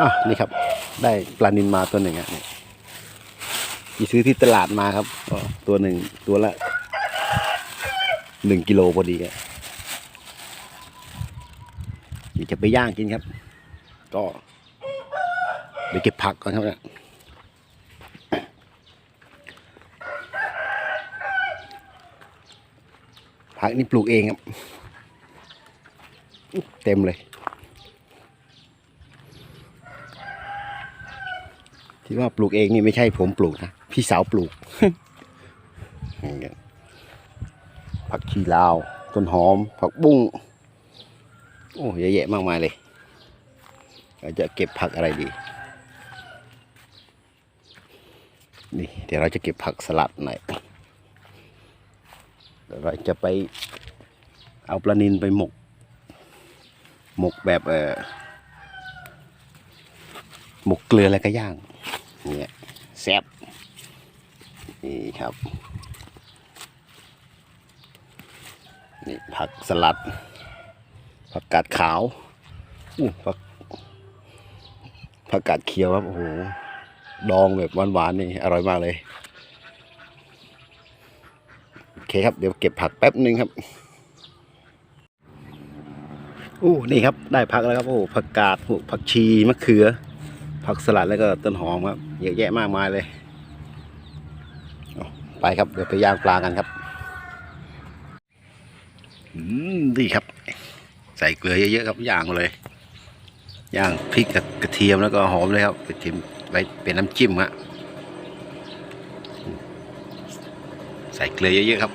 อะนี่ครับ ได้ปลานินมาตัวหนึ่งอะเนี่ยที่ซื้อที่ตลาดมาครับก็ตัวหนึ่งตัวละหนึ่งกิโลพอดีอะเดี๋ยวจะไปย่างกินครับ ก็ไปเก็บผักก่อนครับเนี่ยผักนี่ปลูกเองครับ เต็มเลย ที่ว่าปลูกเองนี่ไม่ใช่ผมปลูกนะ พี่สาวปลูกผักชีลาว ต้นหอม ผักบุ้งโอ้เยอะแยะมากมายเลยเราจะเก็บผักอะไรดี นี่ เดี๋ยวเราจะเก็บผักสลัดหน่อยเดี๋ยวเราจะไปเอาปลานินไปหมก หมกแบบเออหมกเกลือแล้วก็ย่าง แซ่บนี่ครับ นี่ผักสลัด ผักกาดขาวอู้ผักผักกาดเขียวครับโอ้โหดองแบบหวานๆนี่อร่อยมากเลยโอเคครับเดี๋ยวเก็บผักแป๊บหนึ่งครับโอ้นี่ครับได้ผักแล้วครับโอ้ผักกาดผักชีมะเขือ ผักสลัดแล้วก็ต้นหอมครับเยอะแยะมากมายเลย ไปครับเดี๋ยวไปย่างปลากันครับดีครับ ใส่เกลือเยอะๆครับย่างเลยย่างพริกกับกระเทียมแล้วก็หอมเลยครับกระเทียมไว้เป็นน้ำจิ้มฮะใส่เกลือเยอะๆครับ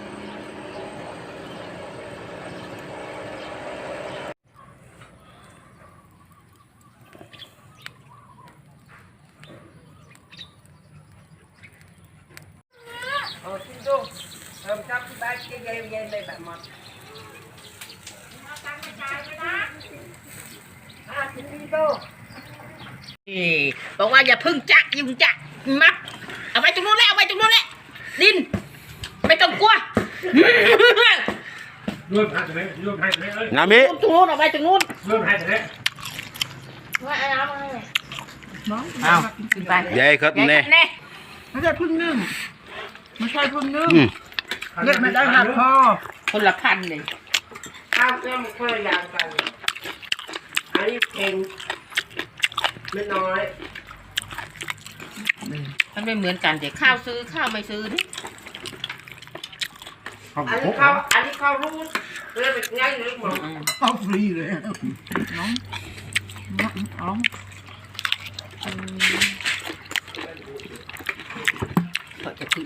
นี่บอกว่าอย่าพึ่งจักอยุ่งจักมัดเอาไว้ตรงนู้นแหละเอาไว้ตรงนู้นแหละดิน ไม่ต้องกลัวรวมให้เลยรวมให้เลยเอ้ยงามิตรงนู้นเอาไว้ตรงนู้นรวมให้เลยว่าเอาเอาเอาขึ้นไปยายครับแน่แน่แน่ไม่ใช่พึ่งนึ่ง ไม่ใช่พึ่งนึ่งอืมเลือดไม่ได้หักคอคนละพันเลยข้าวเครื่องมันคนละอย่างกันอันนี้เองไม่น้อยมันไม่เหมือนกันเดี๋ยวข้าวซื้อข้าวไม่ซื้อนี่อันนี้ข้าวอันนี้ข้าวรูดเลยเป็นง่ายเลยหมดอืมเอาฟรีเลยน้องน้องน้อง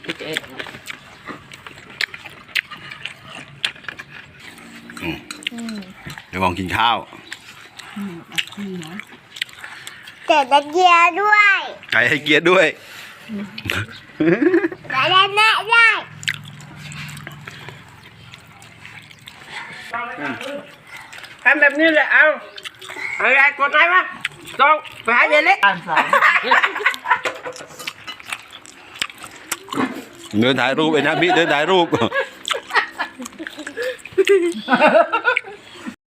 เขาจะพึ่งจะเอ็ดเดี๋ยวมองกินข้าวแต่ตะเกียร์ด้วยไก่ให้เกียรติด้วยแต่ได้แม่ได้ทำแบบนี้เลยเอาเอาไงกดไหนวะต้องไปหายายเล็กอ่านสาย เดินถ่ายรูปไอ้นะมิเดินถ่ายรูป